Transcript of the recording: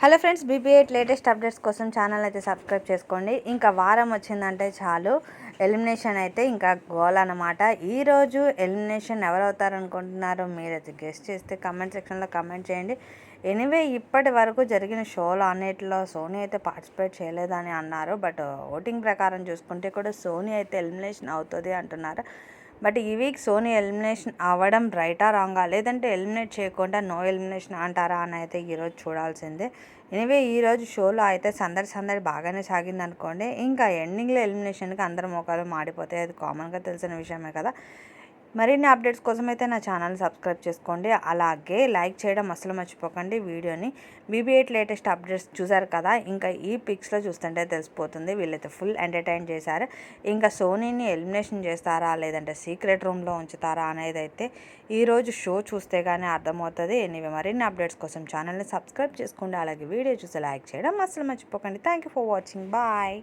Hello friends BB eight latest updates కోసం channel అయితే subscribe చేసుకోండి. ఇంకా వారం వచ్చిందంటే చాలు. ఎలిమినేషన్ అయితే ఇంకా గోల్ అనమాట ఈరోజు ఎలిమినేషన్ ఎవరవుతారు అనుకుంటున్నారో మీరైతే గెస్ట్ చేస్తే కమెంట్ సెక్షన్లో కమెంట్ చేయండి. ఎనీవే ఇప్పటి వరకు జరిగిన షోలో అన్నిటిలో సోనీ అయితే పార్టిసిపేట్ చేయలేదని అన్నారు. బట్ ఓటింగ్ ప్రకారం చూసుకుంటే కూడా సోనీ అయితే ఎలిమినేషన్ అవుతుంది అంటున్నారు. బట్ ఈ వీక్ సోనీ ఎలిమినేషన్ అవ్వడం రైటా రాంగా? లేదంటే ఎలిమినేట్ చేయకుండా నో ఎలిమినేషన్ అంటారా అని అయితే ఈరోజు చూడాల్సిందే. ఎనివే ఈరోజు షోలో అయితే సందడి సందడి బాగానే సాగింది అనుకోండి. ఇంకా ఎండింగ్లో ఎలిమినేషన్కి అందరు మోకాలు మాడిపోతాయి. అది కామన్గా తెలిసిన విషయమే కదా. మరిన్ని అప్డేట్స్ కోసం అయితే నా ఛానల్ సబ్స్క్రైబ్ చేసుకోండి. అలాగే లైక్ చేయడం అసలు మర్చిపోకండి. వీడియోని బీబీ ఎయిట్ లేటెస్ట్ అప్డేట్స్ చూసారు కదా? ఇంకా ఈ పిక్స్లో చూస్తుంటే తెలిసిపోతుంది. వీళ్ళైతే ఫుల్ ఎంటర్టైన్ చేశారు. ఇంకా సోనీని ఎలిమినేషన్ చేస్తారా? లేదంటే సీక్రెట్ రూమ్లో ఉంచుతారా? అనేది అయితే ఈరోజు షో చూస్తే కానీ అర్థమవుతుంది. ఎనివే మరిన్ని అప్డేట్స్ కోసం ఛానల్ని సబ్స్క్రైబ్ చేసుకోండి. అలాగే వీడియో చూసి లైక్ చేయడం అసలు మర్చిపోకండి. Thank you for watching. Bye.